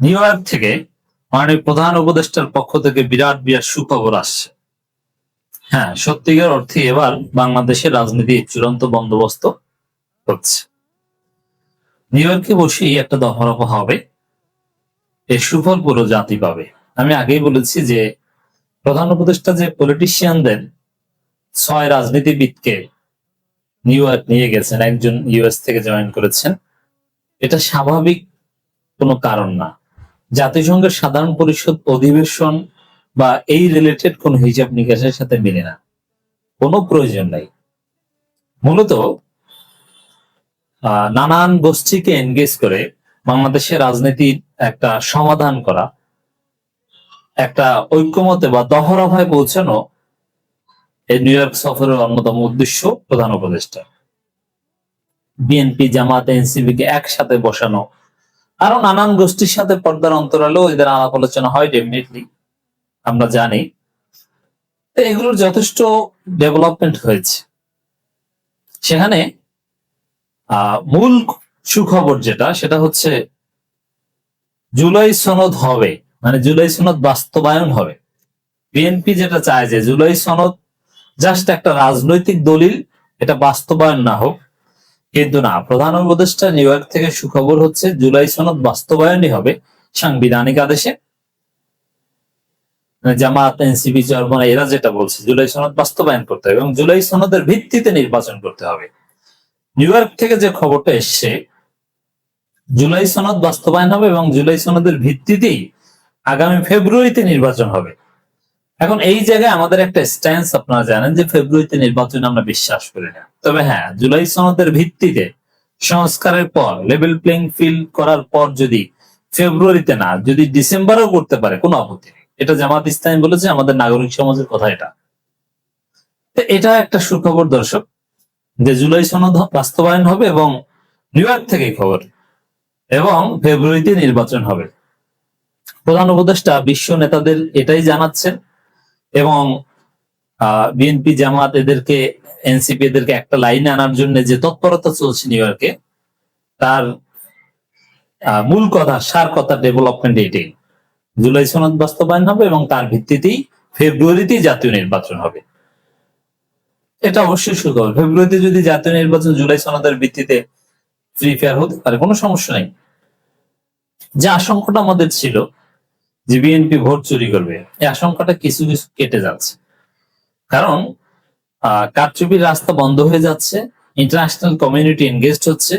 New York থেকে মাননীয় প্রধান উপদেষ্টার পক্ষ থেকে বিরাট বিরাট সুখবর আসছে। হ্যাঁ সত্যিকার অর্থে এবার বাংলাদেশের রাজনীতি চূড়ান্ত বন্দোবস্ত হচ্ছে। নিউ ইয়র্কে বসেই একটা দফারফা হবে, এর সুফল পুরো জাতি পাবে। আমি আগেই বলেছি যে প্রধান উপদেষ্টা যে পলিটিশিয়ানদের ছয় রাজনীতিবিদকে নিউ ইয়র্ক নিয়ে গেছেন, একজন ইউএস থেকে জয়েন করেছেন। এটা স্বাভাবিক কোনো কারণ না। জাতিসংঘের সাধারণ পরিষদ অধিবেশন বা এই রিলেটেড কোন হিসাব নিকাশের সাথে মিলে না। কোনো প্রয়োজন নাই। মূলত নানান গোষ্ঠীকে এনগেজ করে বাংলাদেশের রাজনীতির একটা সমাধান করা, একটা ঐক্যমতে বা দহরফায় পৌঁছানো এই নিউ ইয়র্ক সফরের অন্যতম উদ্দেশ্য প্রধান উপদেষ্টা। বিএনপি জামাত এনসিবি কে একসাথে বসানো আরও নানান গোষ্ঠীর সাথে পর্দার অন্তরালেও এদের আলাপ আলোচনা হয় ডেফিনেটলি আমরা জানি। তো এগুলোর যথেষ্ট ডেভেলপমেন্ট হয়েছে। সেখানে মূল সুখবর যেটা, সেটা হচ্ছে জুলাই সনদ হবে মানে জুলাই সনদ বাস্তবায়ন হবে। বিএনপি যেটা চায় যে জুলাই সনদ জাস্ট একটা রাজনৈতিক দলিল, এটা বাস্তবায়ন না হোক কিন্তু না, প্রধান উপদেষ্টা নিউ ইয়র্ক থেকে সুখবর হচ্ছে জুলাই সনদ বাস্তবায়নই হবে সাংবিধানিক আদেশে। জামাত এনসিপি চরমনা এরা যেটা বলছে, জুলাই সনদ বাস্তবায়ন করতে হবে এবং জুলাই সনদের ভিত্তিতে নির্বাচন করতে হবে। নিউ ইয়র্ক থেকে যে খবরটা এসছে, জুলাই সনদ বাস্তবায়ন হবে এবং জুলাই সনদের ভিত্তিতেই আগামী ফেব্রুয়ারিতে নির্বাচন হবে। এখন এই জায়গায় আমাদের একটা স্ট্যান্স আপনারা জানেন যে ফেব্রুয়ারিতে নির্বাচন আমরা বিশ্বাস করি না। তবে হ্যাঁ জুলাই সনদের ভিত্তিতে সংস্কারের পর লেভেল প্লেইং ফিল্ড করার পর যদি ফেব্রুয়ারিতে না, যদি ডিসেম্বরেও করতে পারে, কোনো আপত্তি নেই। এটা জামাত ইসলামী বলেছে, আমাদের নাগরিক সমাজের কথা এটা। তো এটা একটা সুখবর দর্শক, যে জুলাই সনদ বাস্তবায়ন হবে এবং নিউ ইয়র্ক থেকে খবর, এবং ফেব্রুয়ারিতে নির্বাচন হবে। প্রধান উপদেষ্টা, বিশ্ব নেতাদের এটাই জানাচ্ছেন। এবং বিএনপি জামাত এদেরকে, এনসিপি এদেরকে একটা লাইনে আনার জন্য যে তৎপরতা চলছে নিউ ইয়র্কে তার মূল কথা, সার কথা ডেভেলপমেন্ট এটাই জুলাই সনদ বাস্তবায়ন হবে এবং তার ভিত্তিতেই ফেব্রুয়ারিতেই জাতীয় নির্বাচন হবে। এটা অবশ্যই সুখবর। ফেব্রুয়ারিতে যদি জাতীয় নির্বাচন জুলাই সনদের ভিত্তিতে ফ্রি ফেয়ার হতে পারে, কোনো সমস্যা নেই। যে আশঙ্কাটা আমাদের ছিল যে বিএনপি ভোট চুরি করবে, এই আশঙ্কাটা কিছু কিছু কেটে যাচ্ছে। কারণ কারচুপির রাস্তা বন্ধ হয়ে যাচ্ছে ইন্টারন্যাশনাল কমিউনিটি এনগেজড হচ্ছে।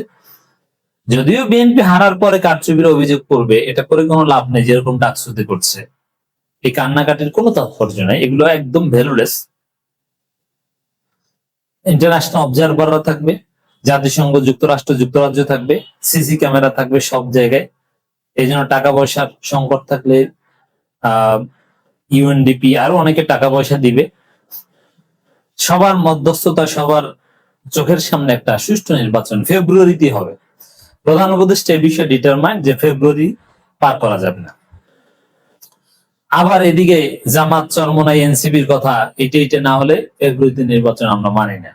যদিও বিএনপি হারার পরে কারচুপির অভিযোগ করবে, এটা করে কোনো লাভ নেই, যেরকম ডাকসুতে করছে। এই কান্নাকাটির কোনো তাৎপর্য নাই, এগুলো একদম ভ্যালুলেস ইন্টারন্যাশনাল অবজারভাররা থাকবে, জাতিসংঘ, যুক্তরাষ্ট্র, যুক্তরাজ্য থাকবে সিসি ক্যামেরা থাকবে সব জায়গায়। এই জন্য টাকা পয়সার সংকট থাকলে ইউএনডিপি আরও অনেকে টাকা পয়সা দিবে। সবার মধ্যস্থতা, সবার চোখের সামনে একটা সুষ্ঠু নির্বাচন ফেব্রুয়ারিতে হবে। প্রধান উপদেষ্টা এই বিষয়ে ডিটারমাইন্ড যে ফেব্রুয়ারি পার করা যাবে না। আবার এদিকে জামাত চরমনাই এনসিপির কথা এটা এটা না হলে ফেব্রুয়ারিতে নির্বাচন আমরা মানি না।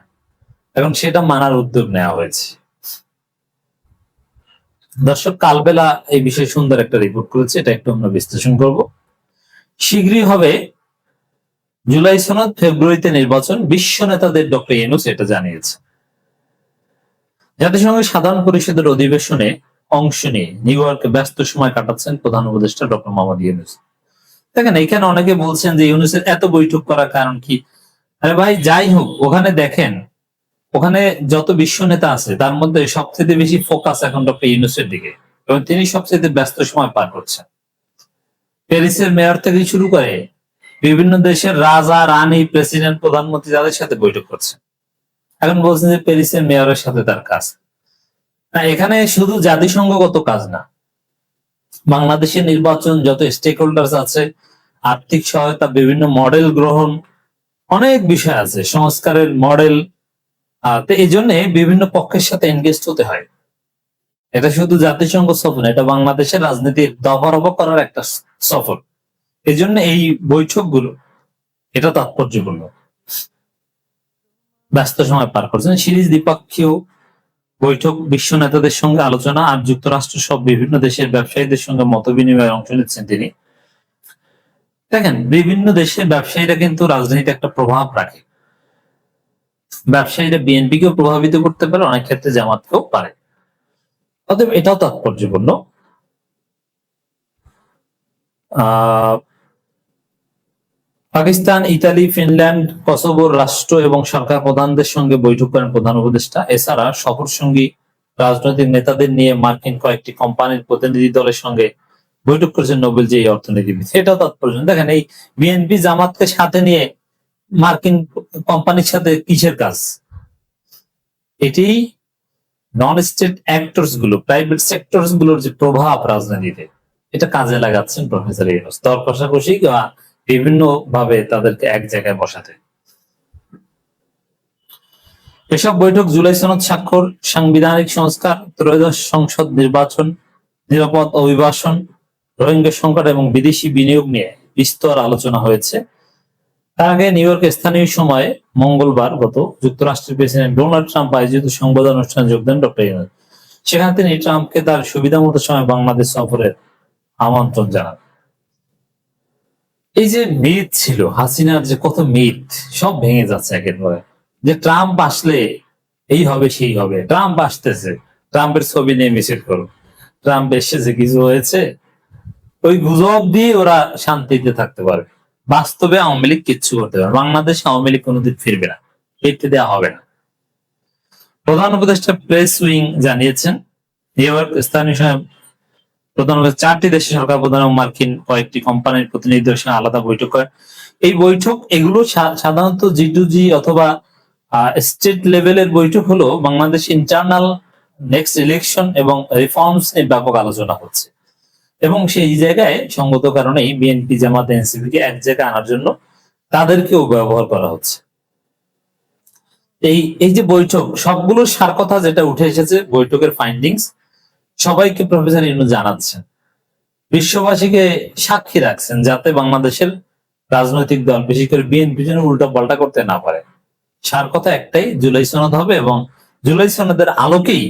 এবং সেটা মানার উদ্যোগ নেওয়া হয়েছে। দর্শক, কালবেলা এই বিষয়ে সুন্দর একটা রিপোর্ট করেছে, এটা একটু আমরা বিশ্লেষণ করব। শীঘ্রই হবে। জুলাই সনদ, ফেব্রুয়ারিতে নির্বাচন, বিশ্ব নেতাদের ডক্টর ইউনুস এটা জানিয়েছে। জাতিসংঘের সাধারণ পরিষদের অধিবেশনে অংশ নিয়ে নিউ ইয়র্কে ব্যস্ত সময় কাটাচ্ছেন প্রধান উপদেষ্টা ডক্টর মোহাম্মদ ইউনুস। দেখেন, এখানে অনেকে বলছেন যে ইউনুসের এত বৈঠক করার কারণ কি? আরে ভাই, যাই হোক, ওখানে দেখেন, ওখানে যত বিশ্ব নেতা আছে, তার মধ্যে সবচেয়ে বেশি ফোকাস এখন ডক্টর ইউনুসের দিকে এবং তিনি সবচেয়ে ব্যস্ত সময় পার করছেন। প্যারিসের মেয়র থেকে শুরু করে বিভিন্ন দেশের রাজা রানী প্রেসিডেন্ট প্রধানমন্ত্রী তাদের সাথে বৈঠক করছেন এখন বলছেন যে প্যারিসের মেয়রের সাথে তার কাজ। না এখানে শুধু জাতিসংঘগত কাজ না বাংলাদেশের নির্বাচন যত স্টেক হোল্ডার্স আছে আর্থিক সহায়তা বিভিন্ন মডেল গ্রহণ অনেক বিষয় আছে সংস্কারের মডেল তো এই জন্য বিভিন্ন পক্ষের সাথে এনগেজ হতে হয়। এটা শুধু জাতিসংঘ সফর না, এটা বাংলাদেশের রাজনীতির দফারফ করার একটা স- সফর এই জন্য এই বৈঠকগুলো, এটা তাৎপর্যপূর্ণ। ব্যস্ত সময় পার করছেন সিরিজ দ্বিপক্ষীয় বৈঠক, বিশ্ব নেতাদের সঙ্গে আলোচনা আর যুক্তরাষ্ট্র সব বিভিন্ন দেশের ব্যবসায়ীদের সঙ্গে মত বিনিময়ে অংশ নিচ্ছেন তিনি। দেখেন, বিভিন্ন দেশের ব্যবসায়ীরা কিন্তু রাজনীতিতে একটা প্রভাব রাখে। ব্যবসায়ীরা বিএনপিকেও প্রভাবিত করতে পারে, অনেক ক্ষেত্রে জামাতকেও পারে। অতএব এটাও তাৎপর্যপূর্ণ। পাকিস্তান, ইতালি, ফিনল্যান্ড কসোভোর রাষ্ট্র এবং সরকার প্রধানদের সঙ্গে বৈঠক করেন প্রধান উপদেষ্টা। এছাড়া সফর সঙ্গী রাজনৈতিক নেতাদের নিয়ে মার্কিন কয়েকটি কোম্পানির প্রতিনিধি দলের সঙ্গে বৈঠক করেছেন নোবেল যে অর্থনীতিবিদ। এটাও তাৎপর্য দেখেন, এই বিএনপি জামাতকে সাথে নিয়ে মার্কিন কোম্পানির সাথে কিসের কাজ? এটি নন স্টেট অ্যাক্টরসগুলো প্রাইভেট সেক্টরসগুলোর যে প্রভাব রাজনীতিতে। এটা কাজে লাগাচ্ছেন প্রফেসর ইউনুস। দর কষাকষি বা বিভিন্ন ভাবে তাদেরকে এক জায়গায় বসাতে। এসব বৈঠক জুলাই সনদ স্বাক্ষর, সাংবিধানিক সংস্কার, ত্রয়োদশ সংসদ নির্বাচন, নিরাপদ অভিবাসন, রোহিঙ্গা সংকট এবং বিদেশি বিনিয়োগ নিয়ে বিস্তর আলোচনা হয়েছে। তার আগে নিউ ইয়র্কে স্থানীয় সময়ে মঙ্গলবার গত যুক্তরাষ্ট্রের প্রেসিডেন্ট ডোনাল্ড ট্রাম্প আয়োজিত সংবাদ অনুষ্ঠানে যোগ দেন ডক্টর সেখানে তিনি ট্রাম্পকে তার সুবিধা মতো সময় বাংলাদেশ সফরের আমন্ত্রণ জানান। এই যে মিথ ছিল, হাসিনার যে কত মিথ, সব ভেঙে যাচ্ছে একেবারে। যে ট্রাম্প আসলে এই হবে, সেই হবে। ট্রাম্প আসতেছে, ট্রাম্পের ছবি নিয়ে মিছিল করো ট্রাম্প এসেছে কিছু হয়েছে, ওই গুজব দিয়ে ওরা শান্তিতে থাকতে পারবে। বাস্তবে আওয়ামী লীগ কিচ্ছু করতে পারবে বাংলাদেশে আওয়ামী লীগ কোনোদিন ফিরবে না, ফিরতে দেওয়া হবে না। প্রধান উপদেষ্টা প্রেস উইং জানিয়েছেন, এবার স্থানীয় সময় প্রধান চারটি দেশের সরকার প্রধান এবং মার্কিন কয়েকটি কোম্পানির প্রতিনিধিদের সঙ্গে আলাদা বৈঠক করে এই বৈঠক এগুলো সাধারণত জি টু জি অথবা স্টেট লেভেলের বৈঠক হলো বাংলাদেশ ইন্টারনাল নেক্সট ইলেকশন এবং রিফর্মস নিয়ে ব্যাপক আলোচনা হচ্ছে। এবং সেই জায়গায় সঙ্গত কারণেই বিএনপি জামাত এনসিপি কে এক জায়গায় আনার জন্য তাদেরকেও ব্যবহার করা হচ্ছে। এই এই যে বৈঠক সবগুলো সার কথা যেটা উঠে এসেছে বৈঠকের ফাইন্ডিংস সবাইকে প্রফেসর ইনু জানাচ্ছেন। বিশ্ববাসীকে সাক্ষী রাখছেন যাতে বাংলাদেশের রাজনৈতিক দল, বিশেষ করে বিএনপি যেন উল্টা পাল্টা করতে না পারে। সার কথা একটাই, জুলাই সনদ হবে এবং জুলাই সনদের আলোকেই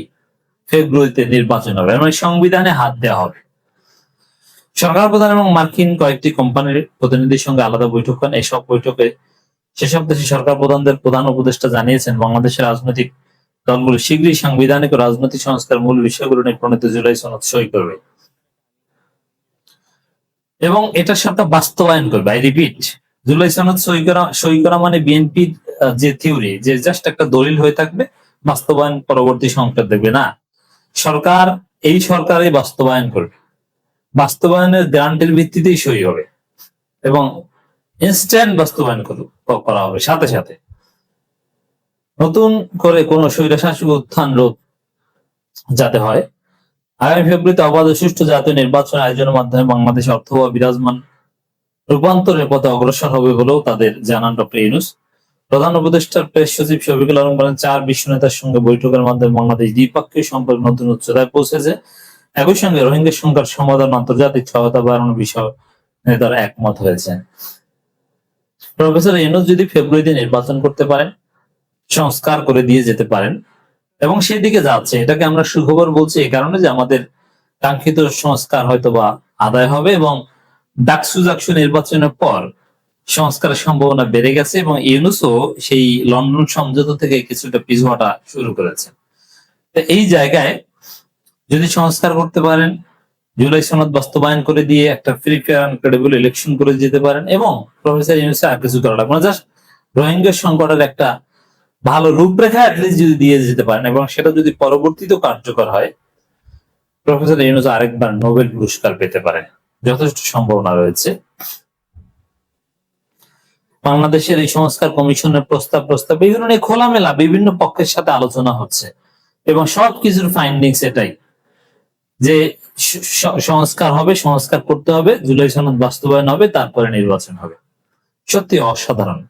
ফেব্রুয়ারিতে নির্বাচন হবে মানে সংবিধানে হাত দেওয়া হবে। সরকার প্রধান এবং মার্কিন কয়েকটি কোম্পানির প্রতিনিধির সঙ্গে আলাদা বৈঠক করেন এইসব বৈঠকে সেসব দেশে সরকার প্রধানদের প্রধান উপদেষ্টা জানিয়েছেন, বাংলাদেশের রাজনৈতিক দলগুলো শীঘ্রই সাংবিধানিক ও রাজনৈতিক সংস্কার মূল বিষয়গুলো নিয়ে প্রণীত জুলাই সনদ সই করবে। এবং এটার সাথে বাস্তবায়ন করবে আই রিপিট জুলাই সনদ সই করা সই করা মানে বিএনপির যে থিওরি যে জাস্ট একটা দলিল হয়ে থাকবে, বাস্তবায়ন পরবর্তী সংসদ দেখবে না। সরকার, এই সরকারই বাস্তবায়ন করবে। বাস্তবায়নের গ্রান্টের ভিত্তিতেই সই হবে এবং ইনস্ট্যান্ট বাস্তবায়ন করা হবে, সাথে সাথে। নতুন করে কোন স্বৈরশাসক উত্থান রোধ যাতে হয়। আগামী ফেব্রুয়ারিতে অবাধ সুষ্ঠু জাতীয় নির্বাচন আয়োজনের মাধ্যমে বাংলাদেশ অর্থ ও বিরাজমান রূপান্তরের পথে অগ্রসর হবে বলেও তাদের জানান ডক্টর ইউনুস। প্রধান উপদেষ্টার প্রেস সচিব শফিকুল আলম বলেন, চার বিশ্ব নেতার সঙ্গে বৈঠকের মাধ্যমে বাংলাদেশ দ্বিপাক্ষিক সম্পর্ক নতুন উচ্চতায় পৌঁছেছে। একই সঙ্গে রোহিঙ্গা সংখ্যার সমাধান আন্তর্জাতিক সহায়তা বাড়ানোর বিষয়ে নেতারা একমত হয়েছেন। প্রফেসর ইউনুস যদি ফেব্রুয়ারিতে নির্বাচন করতে পারেন সংস্কার করে দিয়ে যেতে পারেন। এবং সেই দিকে যাচ্ছে। এটাকে আমরা সুখবর বলছি এই কারণে যে আমাদের কাঙ্ক্ষিত সংস্কার হয়তো বা আদায় হবে এবং ডাকসু জাকসু নির্বাচনের পর সংস্কারের সম্ভাবনা বেড়ে গেছে এবং ইউনুসও সেই লন্ডন সমঝোতা থেকে কিছুটা পিছু হটা শুরু করেছে। তো এই জায়গায় যদি সংস্কার করতে পারেন, জুলাই সনদ বাস্তবায়ন করে দিয়ে একটা free fair and credible election করে যেতে পারেন এবং প্রফেসর ইউনুসে আর কিছু করা লাগবে না। জাস্ট রোহিঙ্গা সংকটের একটা ভালো রূপরেখা অ্যাটলিস্ট যদি দিয়ে যেতে পারেন এবং সেটা যদি পরবর্তীতেও কার্যকর হয়, প্রফেসর ইউনুস আরেকবার নোবেল পুরস্কার পেতে পারে যথেষ্ট সম্ভাবনা রয়েছে। বাংলাদেশের এই সংস্কার কমিশনের প্রস্তাব প্রস্তাব, বিভিন্ন খোলামেলা বিভিন্ন পক্ষের সাথে আলোচনা হচ্ছে এবং সব কিছুর ফাইন্ডিংস এটাই যে সংস্কার হবে, সংস্কার করতে হবে, জুলাই সনদ বাস্তবায়ন হবে, তারপরে নির্বাচন হবে। সত্যি অসাধারণ।